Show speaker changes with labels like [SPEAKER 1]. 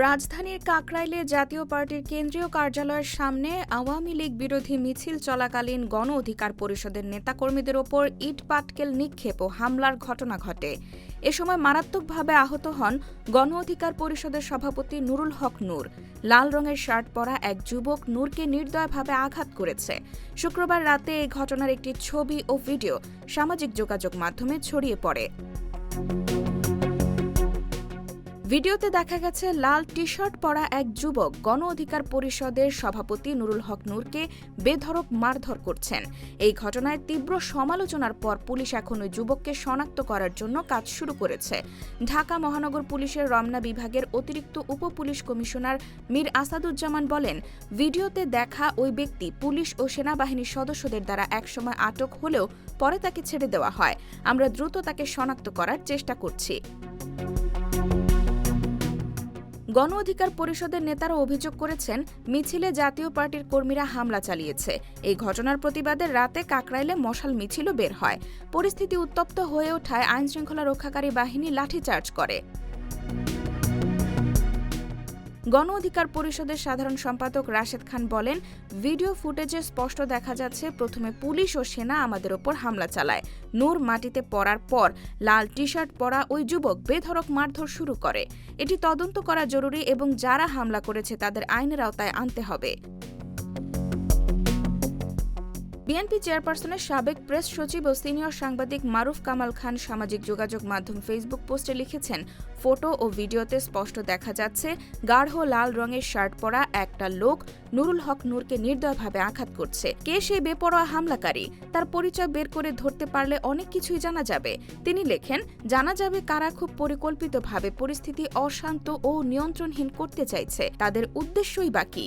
[SPEAKER 1] রাজধানীর কাকরাইলে জাতীয় পার্টির কেন্দ্রীয় কার্যালয়ের সামনে আওয়ামী লীগ বিরোধী মিছিল চলাকালীন গণ অধিকার পরিষদের নেতাকর্মীদের ওপর ইট পাটকেল নিক্ষেপ ও হামলার ঘটনা ঘটে। এ সময় মারাত্মকভাবে আহত হন গণ অধিকার পরিষদের সভাপতি নুরুল হক নূর। লাল রঙের শার্ট পরা এক যুবক নূরকে নির্দয়ভাবে আঘাত করেছে। শুক্রবার রাতে এই ঘটনার একটি ছবি ও ভিডিও সামাজিক যোগাযোগ মাধ্যমে ছড়িয়ে পড়ে। ভিডিওতে দেখা গেছে, লাল টি শার্ট পরা এক যুবক গণ অধিকার পরিষদের সভাপতি নুরুল হক নূরকে বেধড়ক মারধর করছেন। এই ঘটনায় তীব্র সমালোচনার পর পুলিশ এখন ওই যুবককে শনাক্ত করার জন্য কাজ শুরু করেছে। ঢাকা মহানগর পুলিশের রমনা বিভাগের অতিরিক্ত উপ পুলিশ কমিশনার মীর আসাদুজ্জামান বলেন, ভিডিওতে দেখা ওই ব্যক্তি পুলিশ ও সেনাবাহিনীর সদস্যদের দ্বারা একসময় আটক হলেও পরে তাকে ছেড়ে দেওয়া হয়। আমরা দ্রুত তাকে শনাক্ত করার চেষ্টা করছি। গণ অধিকার পরিষদের নেতারা অভিযোগ করেছেন, মিছিলে জাতীয় পার্টির কর্মীরা হামলা চালিয়েছে। এই ঘটনার প্রতিবাদে রাতে কাকরাইলে মশাল মিছিলও বের হয়। পরিস্থিতি উত্তপ্ত হয়ে ওঠায় আইনশৃঙ্খলা রক্ষাকারী বাহিনী লাঠিচার্জ করে। গণ অধিকার পরিষদের সাধারণ সম্পাদক রাশেদ খান বলেন, ভিডিও ফুটেজে স্পষ্ট দেখা যাচ্ছে প্রথমে পুলিশ ও সেনা আমাদের ওপর হামলা চালায়। নূর মাটিতে পড়ার পর লাল টি শার্ট পরা ওই যুবক বেধরক মারধর শুরু করে। এটি তদন্ত করা জরুরি এবং যারা হামলা করেছে তাদের আইনের আওতায় আনতে হবে। বিএনপি চেয়ারপারসনের সাবেক প্রেস সচিব ও সিনিয়র সাংবাদিক মারুফ কামাল খান সামাজিক যোগাযোগ মাধ্যম ফেসবুক পোস্টে লিখেছেন, ফটো ও ভিডিওতে স্পষ্ট দেখা যাচ্ছে, গাঢ় লাল রঙের শার্ট পরা একটা লোক নুরুল হক নূরকে নির্দয়ভাবে আঘাত করছে। কে সেই বেপরোয়া হামলাকারী? তার পরিচয় বের করে ধরতে পারলে অনেক কিছুই জানা যাবে। তিনি লেখেন, জানা যাবে কারা খুব পরিকল্পিতভাবে পরিস্থিতি অশান্ত ও নিয়ন্ত্রণহীন করতে চাইছে। তাদের উদ্দেশ্যই বাকি